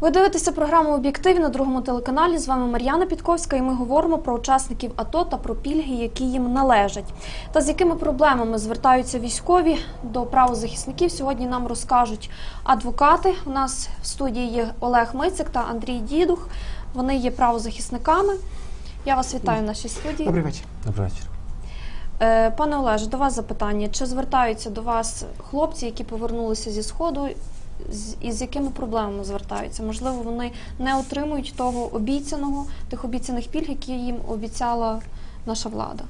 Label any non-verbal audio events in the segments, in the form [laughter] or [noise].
Ви дивитеся програму Об'єктив на другому телеканалі. З вами Мар'яна Підковська, і ми говоримо про учасників АТО та про пільги, які їм належать. Та з якими проблемами звертаються військові до правозахисників. Сьогодні нам розкажуть адвокати. У нас в студії є Олег Мицик та Андрій Дідух. Вони є правозахисниками. Я вас вітаю в нашій студії. Добрий вечір. Добрий вечір. Е, Пане Олеже, до вас запитання: чи звертаються до вас хлопці, які повернулися зі сходу, і з якими проблемами звертаються? Можливо, вони не отримують того обіцяного, тих обіцяних пільг, які їм обіцяла наша влада?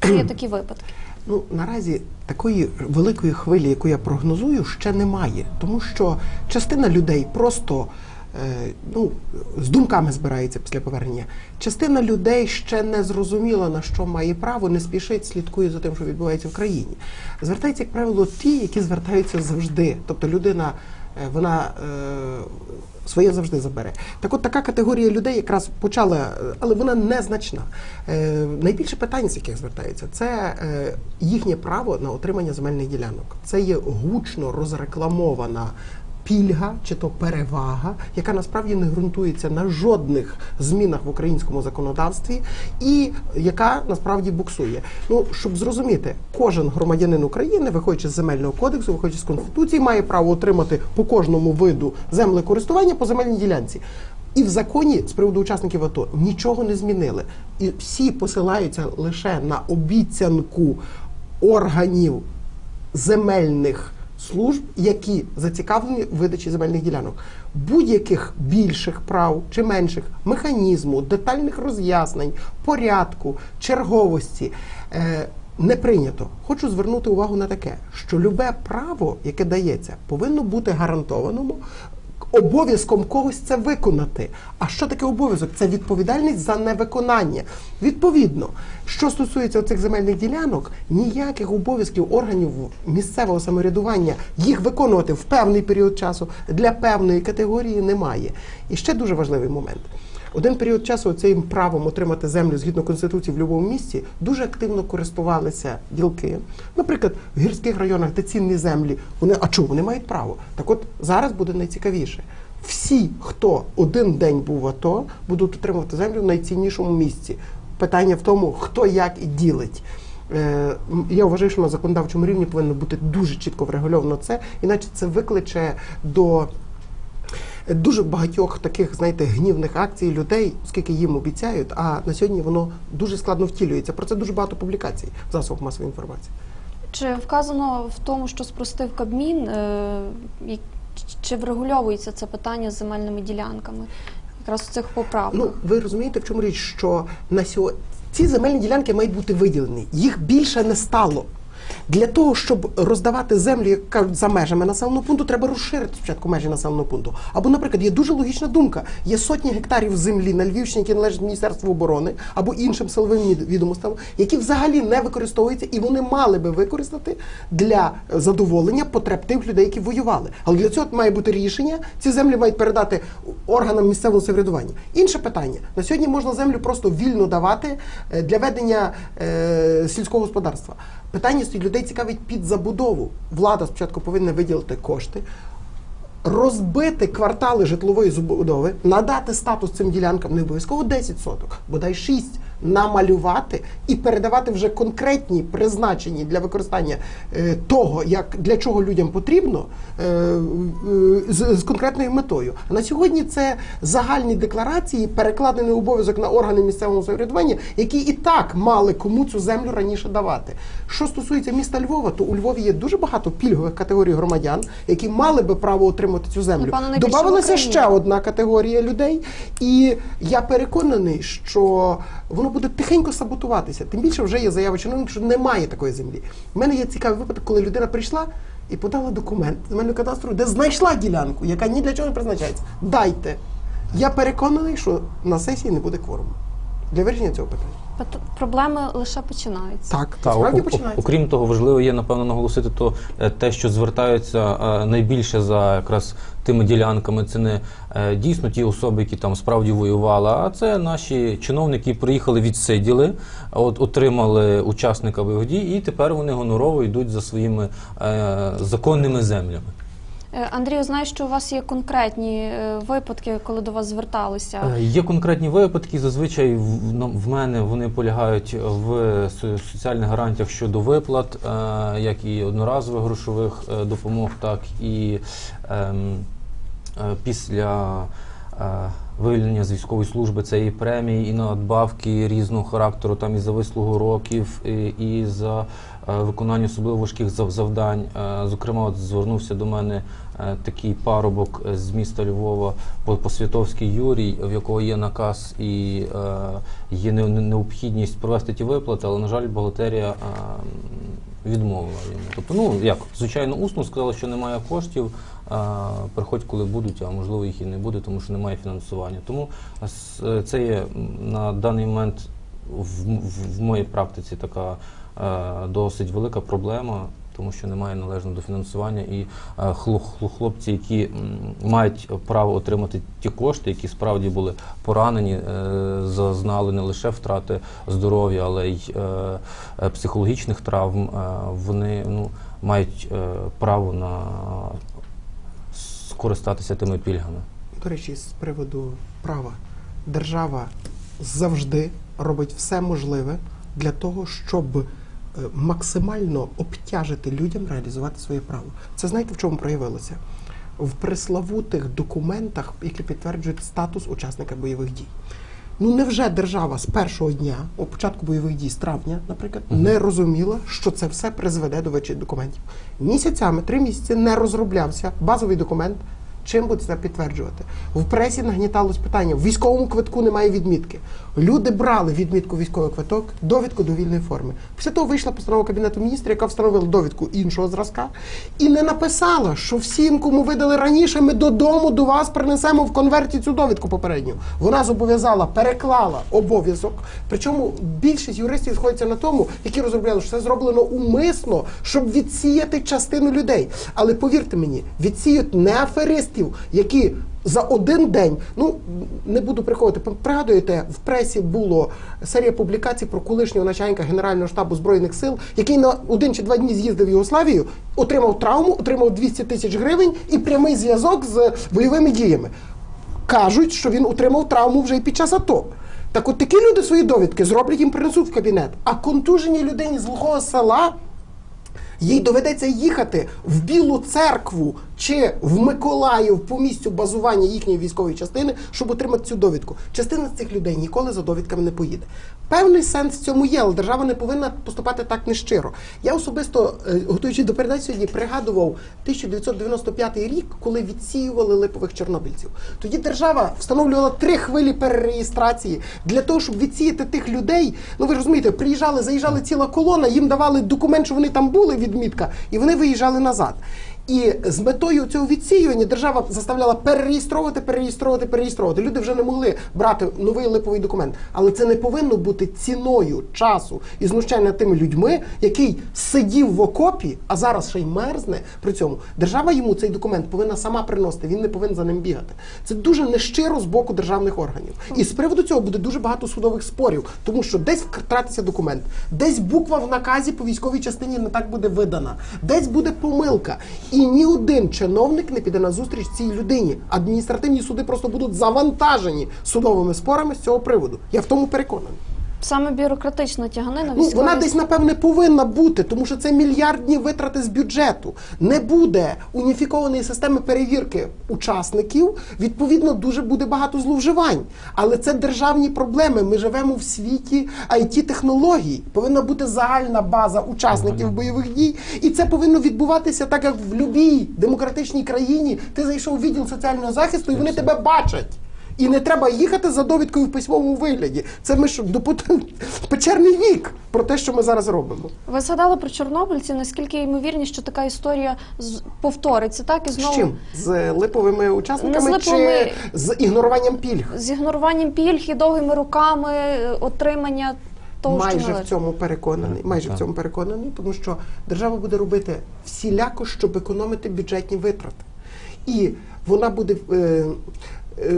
Чи є такі випадки? Ну наразі такої великої хвилі, яку я прогнозую, ще немає, тому що частина людей просто ну, з думками збирається після повернення. Частина людей ще не зрозуміла на що має право, не спішить, слідкує за тим, що відбувається в країні. Звертаються, як правило, ті, які звертаються завжди. Тобто людина. е, Вона е, своє завжди забере. Так от така категорія людей якраз почала, е, але вона незначна. Е, найбільше питань, з яких звертаються, це е, їхнє право на отримання земельних ділянок. Це є гучно розрекламована. Пільга чи то перевага, яка насправді не ґрунтується на жодних змінах в українському законодавстві, і яка насправді буксує. Ну щоб зрозуміти, кожен громадянин України, виходячи з земельного кодексу, виходячи з конституції, має право отримати по кожному виду землекористування по земельній ділянці. І в законі з приводу учасників АТО нічого не змінили. І всі посилаються лише на обіцянку органів земельних служб, які зацікавлені в видачі земельних ділянок. Будь-яких більших прав чи менших механізму, детальних роз'яснень, порядку, черговості. Е, не прийнято. Хочу звернути увагу на таке, що любе право, яке дається, повинно бути гарантованому обов'язком когось це виконати. А що таке обов'язок? Це відповідальність за невиконання. Відповідно, що стосується цих земельних ділянок, ніяких обов'язків органів місцевого самоврядування їх виконувати в певний період часу для певної категорії немає. І ще дуже важливий момент. Один період часу цим правом отримати землю згідно конституції в будь-якому місці дуже активно користувалися ділки. Наприклад, в гірських районах, де цінні землі, вони а чому вони мають право? Так от зараз буде найцікавіше. Всі, хто один день був в АТО, будуть отримувати землю в найціннішому місці. Питання в тому, хто як і ділить. Е, Я вважаю, що на законодавчому рівні повинно бути дуже чітко врегульовано це, іначе це викличе до дуже багатьох таких, знаєте, гнівних акцій людей, оскільки їм обіцяють, а на сьогодні воно дуже складно втілюється. Про це дуже багато публікацій в засобах масової інформації. Чи вказано в тому, що спростив Кабмін, е, чи врегульовується це питання з земельними ділянками? Якраз у цих поправках. Ну, ви розумієте, в чому річ, що на сьогодні ці земельні ділянки мають бути виділені. Їх більше не стало. Для того, щоб роздавати землю, як кажуть, за межами населеного пункту, треба розширити спочатку межі населеного пункту. Або, наприклад, є дуже логічна думка: є сотні гектарів землі на Львівщині, які належать Міністерству оборони або іншим силовим від- відомствам, які взагалі не використовуються, і вони мали би використати для задоволення потреб тих людей, які воювали. Але для цього має бути рішення. Ці землі мають передати органам місцевого самоврядування. Інше питання: на сьогодні можна землю просто вільно давати е, для ведення е, сільського господарства. Питання людей цікавить під забудову. Влада спочатку повинна виділити кошти. Розбити квартали житлової забудови, надати статус цим ділянкам не обов'язково 10 соток, бодай 6, намалювати і передавати вже конкретні призначені для використання е, того, як для чого людям потрібно, е, е, з, з конкретною метою. А на сьогодні це загальні декларації, перекладений обов'язок на органи місцевого самоврядування, які і так мали кому цю землю раніше давати. Що стосується міста Львова, то у Львові є дуже багато пільгових категорій громадян, які мали би право отримати цю землю. Напевно, Добавилася ще одна категорія людей, і я переконаний, що воно буде тихенько саботуватися. Тим більше вже є заява чиновників, що немає такої землі. У мене є цікавий випадок, коли людина прийшла і подала документ земельного кадастру, де знайшла ділянку, яка ні для чого не призначається. Дайте. Я переконаний, що на сесії не буде кворуму для вирішення цього питання. Проблеми лише починаються. Так, Та, справді о- о- починається. окрім того, важливо є напевно наголосити то е, те, що звертаються е, найбільше за якраз тими ділянками. Це не е, дійсно ті особи, які там справді воювали, а це наші чиновники, які приїхали, відсиділи, от отримали учасника бойових дій, і тепер вони гонорово йдуть за своїми е, законними землями. Е, Андрію, знаю, що у вас є конкретні е, випадки, коли до вас зверталися. Е, Є конкретні випадки. Зазвичай в, ну, мене вони полягають в соціальних гарантіях щодо виплат, як і одноразових грошових допомог, так і ем, після вивільнення з військової служби це і премії, і надбавки різного характеру, там і за вислугу років, і, і за е, виконання особливо важких зав- завдань. Е, Зокрема, от звернувся до мене е, такий парубок з міста Львова по- Посвятовський Юрій, в якого є наказ і є не- не- необхідність провести ті виплати, але, на жаль, бухгалтерія е, відмовила йому. Тобто, ну як, звичайно, усно сказала, що немає коштів, а, приходь, коли будуть, а можливо їх і не буде, тому що немає фінансування. Тому е, е, це є на даний момент в, в, в моїй практиці така а, досить велика проблема. Тому що немає належного дофінансування, і е, хло- хло- хлопці, які мають право отримати ті кошти, які справді були поранені, е, зазнали не лише втрати здоров'я, але й е, психологічних травм. Вони ну, мають право на скористатися тими пільгами. До речі, з приводу права, держава завжди робить все можливе для того, щоб максимально обтяжити людям реалізувати своє право. Це знаєте в чому проявилося? В преславутих документах, які підтверджують статус учасника бойових дій. Ну невже держава з першого дня, у початку бойових дій з травня, наприклад, не розуміла, що це все призведе до вичі документів? Місяцями, три місяці не розроблявся базовий документ. Чим буде це підтверджувати? В пресі нагніталось питання: в військовому квитку немає відмітки. Люди брали відмітку військовий квиток, довідку до вільної форми. Після того вийшла постанова Кабінету міністрів, яка встановила довідку іншого зразка, і не написала, що всім, кому видали раніше, ми додому до вас принесемо в конверті цю довідку попередню. Вона зобов'язала, переклала обов'язок. Причому більшість юристів сходяться на тому, які розробляли, що це зроблено умисно, щоб відсіяти частину людей. Але повірте мені, відсіють не аферистів, які за один день, ну не буду приховувати, пригадуєте, в пресі було серія публікацій про колишнього начальника Генерального штабу збройних сил, який на один чи два дні з'їздив в Югославію, отримав травму, отримав 200 тисяч гривень і прямий зв'язок з бойовими діями. Кажуть, що він отримав травму вже і під час АТО. Так от такі люди свої довідки зроблять їм принесуть в кабінет. А контуженій людині з глухого села їй доведеться їхати в Білу церкву чи в Миколаїв по місцю базування їхньої військової частини, щоб отримати цю довідку. Частина з цих людей ніколи за довідками не поїде. Певний сенс в цьому є, але держава не повинна поступати так нещиро. Я особисто, е, готуючи до передачі сьогодні, пригадував 1995 рік, коли відсіювали липових чорнобильців. Тоді держава встановлювала три хвилі перереєстрації для того, щоб відсіяти тих людей. Ну ви розумієте, приїжджали, заїжджали ціла колона, їм давали документ, що вони там були, відмітка, і вони виїжджали назад. І з метою цього відсіювання держава заставляла перереєстровувати, перереєстровувати, перереєстровувати. Люди вже не могли брати новий липовий документ. Але це не повинно бути ціною часу і знущання тими людьми, який сидів в окопі, а зараз ще й мерзне. При цьому держава йому цей документ повинна сама приносити. Він не повинен за ним бігати. Це дуже нещиро з боку державних органів. І з приводу цього буде дуже багато судових спорів, тому що десь втратиться документ, десь буква в наказі по військовій частині не так буде видана, десь буде помилка. І ні один чиновник не піде на зустріч цій людині. Адміністративні суди просто будуть завантажені судовими спорами з цього приводу. Я в тому переконаний. Саме бюрократична тяганина Ну, вона десь, напевне, повинна бути, тому що це мільярдні витрати з бюджету. Не буде уніфікованої системи перевірки учасників. Відповідно, дуже буде багато зловживань. Але це державні проблеми. Ми живемо в світі it технологій. Повинна бути загальна база учасників бойових дій, і це повинно відбуватися так, як в будь-якій демократичній країні. Ти зайшов у відділ соціального захисту, і вони тебе бачать. І не треба їхати за довідкою в письмовому вигляді. Це ми що, до печерний вік про те, що ми зараз робимо. Ви згадали про чорнобильців. Наскільки ймовірність, що така історія з- повториться, так і З знову чим? З липовими учасниками Не з липовими. чи з ігноруванням пільг? з ігноруванням пільг і довгими роками е, отримання. того, що майже в цьому переконаний. Так, Майже в цьому переконаний, тому що держава буде робити всіляко, щоб економити бюджетні витрати. І вона буде. Е,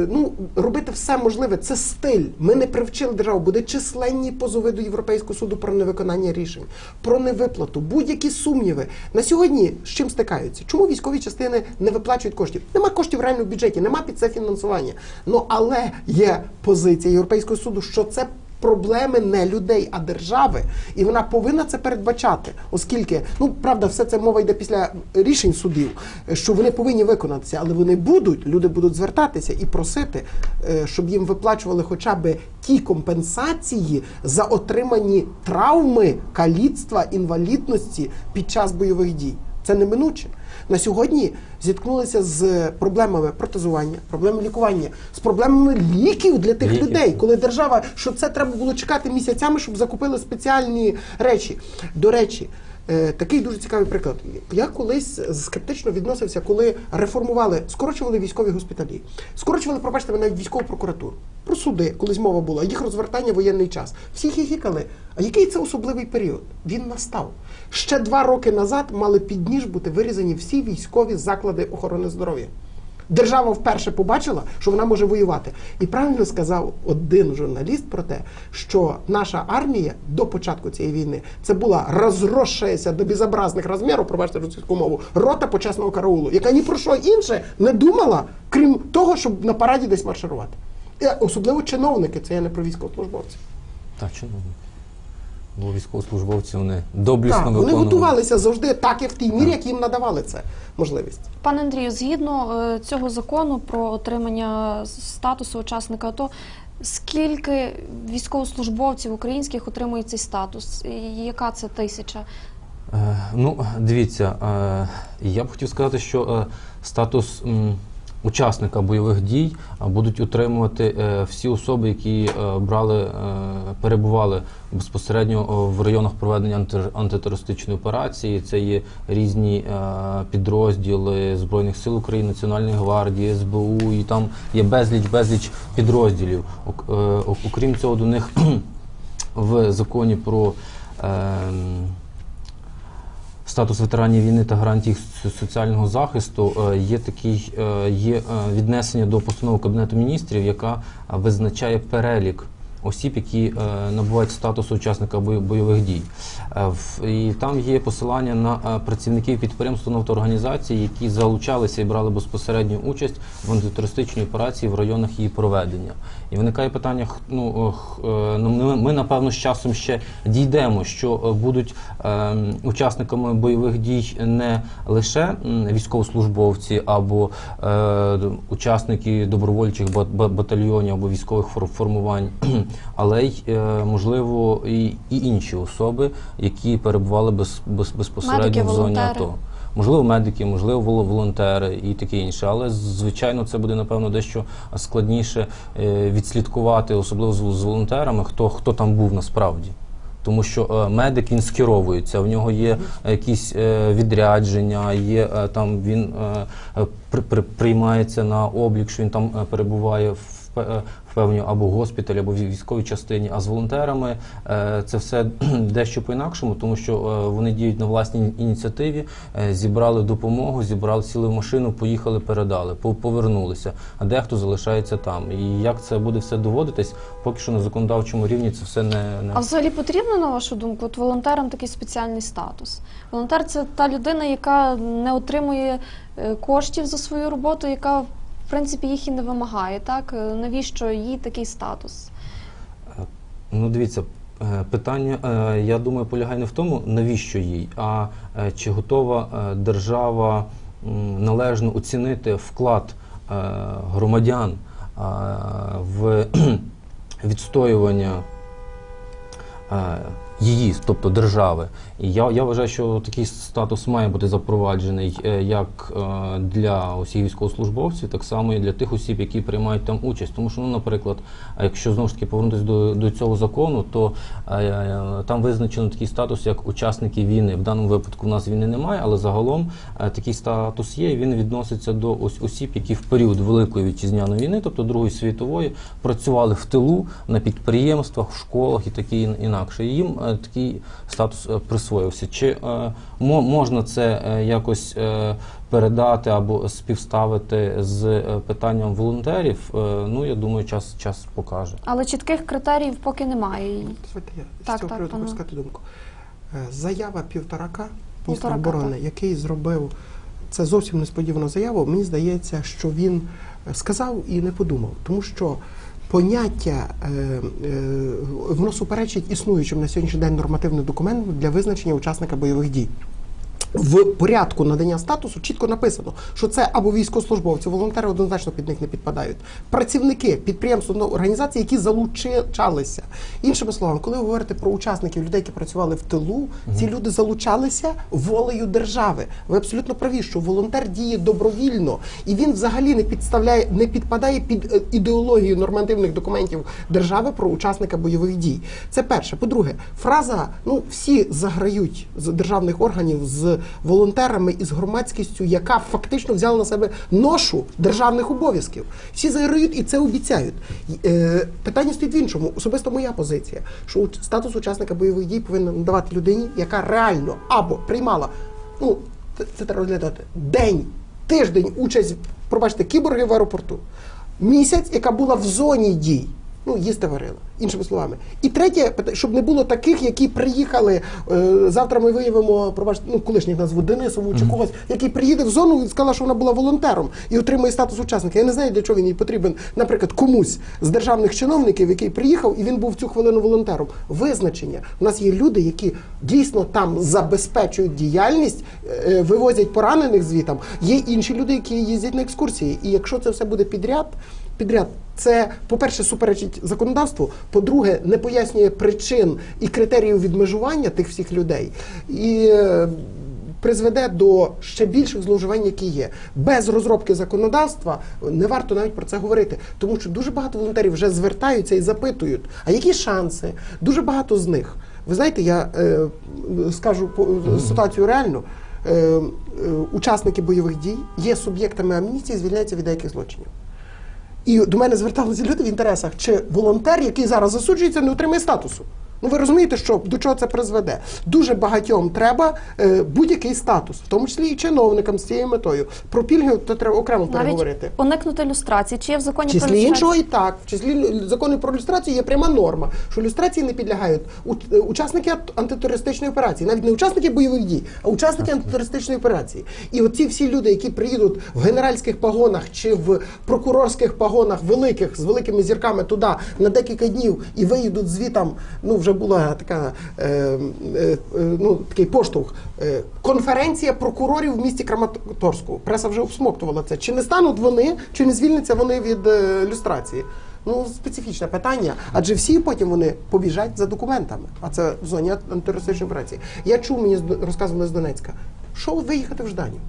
Ну, робити все можливе, це стиль. Ми не привчили державу. Буде численні позови до Європейського суду про невиконання рішень, про невиплату, будь-які сумніви. На сьогодні з чим стикаються? Чому військові частини не виплачують коштів? Нема коштів реально в бюджеті, нема під це фінансування. Ну але є позиція Європейського суду, що це проблеми не людей, а держави, і вона повинна це передбачати, оскільки ну правда, все це мова йде після рішень судів, що вони повинні виконатися, але вони будуть, люди будуть звертатися і просити, е, щоб їм виплачували хоча б ті компенсації за отримані травми, каліцтва, інвалідності під час бойових дій. Це неминуче. На сьогодні зіткнулися з проблемами протезування, проблемами лікування, з проблемами ліків для тих Ліків. людей, коли держава, що це треба було чекати місяцями, щоб закупили спеціальні речі. До речі, такий дуже цікавий приклад. Я колись скептично відносився, коли реформували, скорочували військові госпіталі, скорочували, пробачте мене, військову прокуратуру. Про суди, колись мова була, їх розвертання в воєнний час. Всі хіхікали. А який це особливий період? Він настав. Ще два роки назад мали під ніж бути вирізані всі військові заклади охорони здоров'я. Держава вперше побачила, що вона може воювати. І правильно сказав один журналіст про те, що наша армія до початку цієї війни це була розросшаяся до безобразних розмірів, пробачте російську мову, рота почесного караулу, яка ні про що інше не думала, крім того, щоб на параді десь марширувати. І особливо чиновники, це я не про військовослужбовців. Так, чиновники. Бо військовослужбовці вони доблісно Так, вони виконували. готувалися завжди так, як в тій мірі, як їм надавали це можливість. Пане Андрію, згідно е, цього закону про отримання статусу учасника АТО, скільки військовослужбовців українських отримує цей статус? І яка це тисяча? Е, Ну, дивіться, е, я б хотів сказати, що е, статус м, учасника бойових дій будуть отримувати е, всі особи, які е, брали, е, перебували безпосередньо в районах проведення анти- антитерористичної операції. Це є різні підрозділи Збройних сил України, Національної гвардії, СБУ, і там є безліч безліч підрозділів. Ок- ок- Окрім цього, до них [clears throat] в законі про. Статус ветеранів війни та гарантій соціального захисту е, є такий е, є е, віднесення до постанови Кабінету міністрів, яка визначає перелік осіб, які е, набувають статусу учасника бой- бойових дій. Е, І там є посилання на е, працівників підприємств, та організацій, які залучалися і брали безпосередню участь в антитерористичній операції в районах її проведення. І виникає питання: ну, ну, ми, напевно з часом ще дійдемо, що будуть учасниками бойових дій не лише військовослужбовці або учасники добровольчих ба- ба- батальйонів або військових фор- формувань, але й е, можливо і, і інші особи, які перебували без, без, безпосередньо Медики, в зоні волонтери. АТО. Можливо, медики, можливо, волонтери і таке інше. Але звичайно, це буде напевно дещо складніше е, відслідкувати, особливо з, волонтерами, хто, хто там був насправді. Тому що е, медик він скеровується, в нього є якісь відрядження, є там він при, при, приймається на облік, що він там перебуває в, в певній або госпіталі, або військовій частині. А з волонтерами е, це все [clears throat] дещо по-інакшому, тому що е, вони діють на власній ініціативі, е, зібрали допомогу, зібрали сіли в машину, поїхали, передали, по- повернулися. А дехто залишається там. І як це буде все доводитись, поки що на законодавчому рівні це все не, не А взагалі потрібно, на вашу думку, от волонтерам такий спеціальний статус? Волонтер це та людина, яка не отримує е, коштів за свою роботу, яка в принципі їх і не вимагає. Так Е, навіщо їй такий статус? Ну, дивіться, е, питання, е, я думаю, полягає не в тому, навіщо їй, а е, чи готова е, держава належно оцінити вклад е, громадян е, в [clears throat] відстоювання е, її, тобто держави. І я, я вважаю, що такий статус має бути запроваджений е, як е, для усіх військовослужбовців, так само і для тих осіб, які приймають там участь. Тому що, ну, наприклад, якщо знову ж таки повернутися до, до цього закону, то е, там визначено такий статус як учасники війни. В даному випадку в нас війни немає, але загалом такий статус є. Він відноситься до ось осіб, які в період Великої вітчизняної війни, тобто Другої світової, працювали в тилу на підприємствах, в школах і таке інакше. Їм такий статус е, присвоївся. Чи е, можна це е, якось е, передати або співставити з е, питанням волонтерів? Е, ну я думаю, час час покаже. Але чітких критеріїв поки немає. Дозвольте я Так, з цього приводу хочу сказати думку. Е, Заява півторака міністра оборони, який зробив це зовсім несподівану заяву. Мені здається, що він е, сказав і не подумав, тому що поняття е, е, воно суперечить існуючим на сьогоднішній день нормативним документам для визначення учасника бойових дій. В порядку надання статусу чітко написано, що це або військовослужбовці, волонтери однозначно під них не підпадають. Працівники підприємств ну, організацій, які залучалися. Іншими словами, коли ви говорите про учасників людей, які працювали в тилу, ці люди залучалися волею держави. Ви абсолютно праві, що волонтер діє добровільно, і він взагалі не підставляє, не підпадає під е, ідеологію нормативних документів держави про учасника бойових дій. Це перше. По-друге, фраза ну всі заграють з державних органів з волонтерами і з громадськістю, яка фактично взяла на себе ношу державних обов'язків. Всі заграють і це обіцяють. Е, питання стоїть в іншому. Особисто моя позиція, що статус учасника бойових дій повинен надавати людині, яка реально або приймала, ну це, це треба розглядати день, тиждень участь, пробачте, кіборги в аеропорту, місяць, яка була в зоні дій. Ну, їсти варила, іншими словами. І третє, щоб не було таких, які приїхали. Е, завтра ми виявимо, пробачте, ну, колишніх назву Денисову чи когось, який приїде в зону і сказала, що вона була волонтером і отримує статус учасника. Я не знаю, для чого він їй потрібен, наприклад, комусь з державних чиновників, який приїхав, і він був в цю хвилину волонтером. Визначення. У нас є люди, які дійсно там забезпечують діяльність, е, вивозять поранених звітам. Є інші люди, які їздять на екскурсії. І якщо це все буде підряд, підряд. Це, по-перше, суперечить законодавству, по-друге, не пояснює причин і критеріїв відмежування тих всіх людей. І е, призведе до ще більших зловживань, які є. Без розробки законодавства не варто навіть про це говорити, тому що дуже багато волонтерів вже звертаються і запитують, а які шанси? Дуже багато з них. Ви знаєте, я е, скажу ситуацію реальну. Е, е, учасники бойових дій є суб'єктами амністії, звільняються від деяких злочинів. І до мене зверталися люди в інтересах, чи волонтер, який зараз засуджується, не отримає статусу. Ну ви розумієте, що до чого це призведе? Дуже багатьом треба е, будь-який статус, в тому числі і чиновникам з цією метою. Про пільги то треба окремо навіть переговорити. уникнути люстрації. Чи є в законі В про числі люстрацію? іншого і так. В числі закону про люстрацію є пряма норма, що люстрації не підлягають у- е, учасники антитерористичної операції, навіть не учасники бойових дій, а учасники антитерористичної операції. І оці всі люди, які приїдуть в генеральських погонах чи в прокурорських погонах великих з великими зірками туди на декілька днів і виїдуть звітам, ну вже була така е, е, е, ну такий поштовх. Е, конференція прокурорів в місті Краматорську. Преса вже обсмоктувала це. Чи не стануть вони, чи не звільняться вони від е, люстрації? Ну, специфічне питання, адже всі потім вони побіжать за документами, а це в зоні антитерористичної операції. Я чув мені розказували з Донецька, що виїхати в Жданів,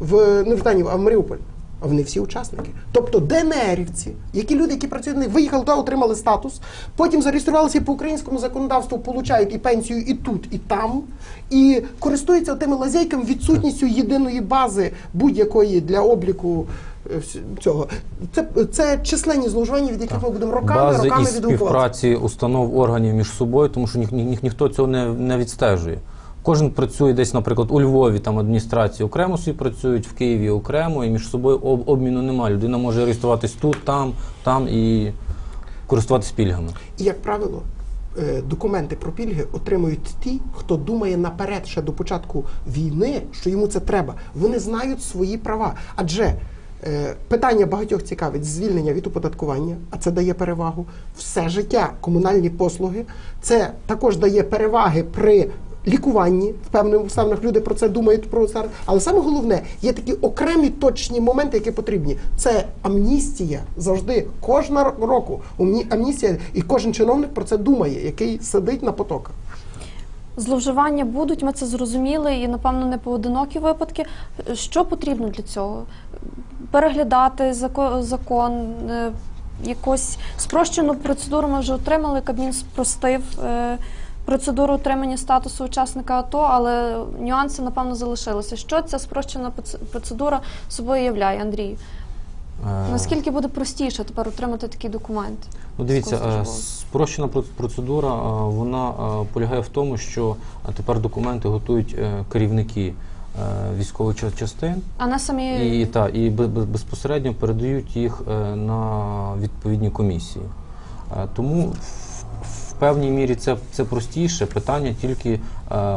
в не в Жданів, а в Маріуполь. А вони всі учасники. Тобто ДНРівці, які люди, які працюють, виїхали туди, отримали статус, потім зареєструвалися по українському законодавству, получають і пенсію і тут, і там, і користуються тими лазейками відсутністю єдиної бази будь-якої для обліку е, цього. Це, це численні зловживання, від яких ми будемо роками, Бази роками відгукуватися. співпраці установ органів між собою, тому що ні, ні, ні- ніхто цього не, не відстежує. Кожен працює десь, наприклад, у Львові там адміністрації окремо собі працюють, в Києві окремо, і між собою об, обміну немає. Людина може реєструватись тут, там, там і користуватись пільгами. І, як правило, е, документи про пільги отримують ті, хто думає наперед ще до початку війни, що йому це треба. Вони знають свої права. Адже е, питання багатьох цікавить звільнення від оподаткування, а це дає перевагу. Все життя комунальні послуги. Це також дає переваги при. Лікуванні в певних обставинах люди про це думають про це. Але саме головне є такі окремі точні моменти, які потрібні. Це амністія завжди кожного року. Амні- Амністія, і кожен чиновник про це думає, який сидить на потоках. Зловживання будуть, ми це зрозуміли, і напевно не поодинокі випадки. Що потрібно для цього? Переглядати зако- закон, е, якусь спрощену процедуру ми вже отримали. Кабмін спростив е, процедуру отримання статусу учасника АТО, але нюанси напевно залишилися. Що ця спрощена проц- процедура собою являє, Андрію? Е, Наскільки буде простіше тепер отримати такий документ? Ну, дивіться, е, спрощена про- процедура, е, вона полягає в тому, що тепер документи готують керівники військових частин А не самі і, та, і бе- бе- безпосередньо передають їх на відповідні комісії. Тому певній мірі це, це простіше. Питання тільки е,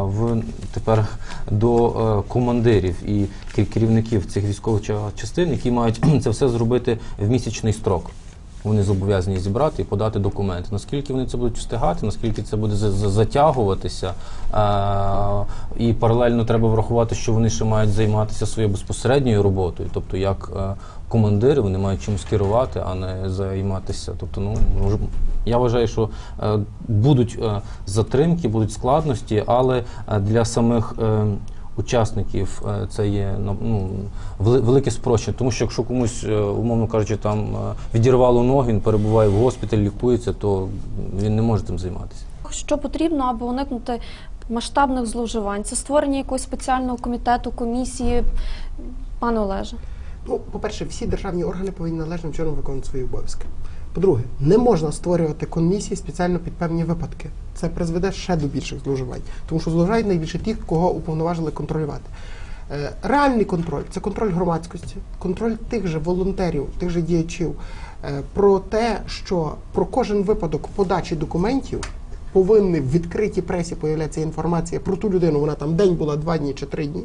в тепер до е, командирів і керівників цих військових частин, які мають [clears throat] це все зробити в місячний строк. Вони зобов'язані зібрати і подати документи. Наскільки вони це будуть встигати, наскільки це буде за- за- затягуватися, е- і паралельно треба врахувати, що вони ще мають займатися своєю безпосередньою роботою, тобто як е, командири вони мають чимось керувати, а не займатися. Тобто, ну я вважаю, що е, будуть е, затримки, будуть складності, але е, для самих. Учасників це є ну, ну, велике спрощення, тому що якщо комусь, умовно кажучи, там відірвало ноги, він перебуває в госпіталі, лікується, то він не може тим займатися. що потрібно, аби уникнути масштабних зловживань? Це створення якогось спеціального комітету, комісії, пане Олеже. Ну, по-перше, всі державні органи повинні належним чином виконувати свої обов'язки. По-друге, не можна створювати комісії спеціально під певні випадки. Це призведе ще до більших зловживань, тому що зловживають найбільше ті, кого уповноважили контролювати. Е, Реальний контроль це контроль громадськості, контроль тих же волонтерів, тих же діячів е, про те, що про кожен випадок подачі документів повинні в відкритій пресі появлятися інформація про ту людину. Вона там день була, два дні чи три дні.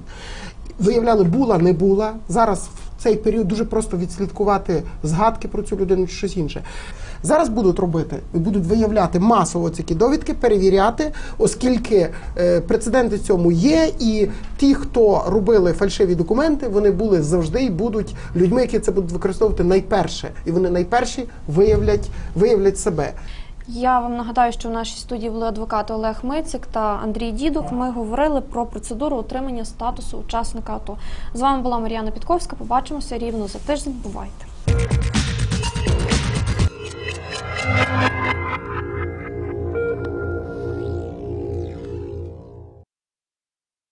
Виявляли, була, не була. Зараз цей період дуже просто відслідкувати згадки про цю людину чи щось інше. Зараз будуть робити, і будуть виявляти масово ці довідки, перевіряти, оскільки е, прецеденти цьому є, і ті, хто робили фальшиві документи, вони були завжди і будуть людьми, які це будуть використовувати найперше, і вони найперші виявлять, виявлять себе. Я вам нагадаю, що в нашій студії були адвокати Олег Мицик та Андрій Дідук. Ми говорили про процедуру отримання статусу учасника АТО. З вами була Мар'яна Підковська. Побачимося рівно за тиждень. Бувайте.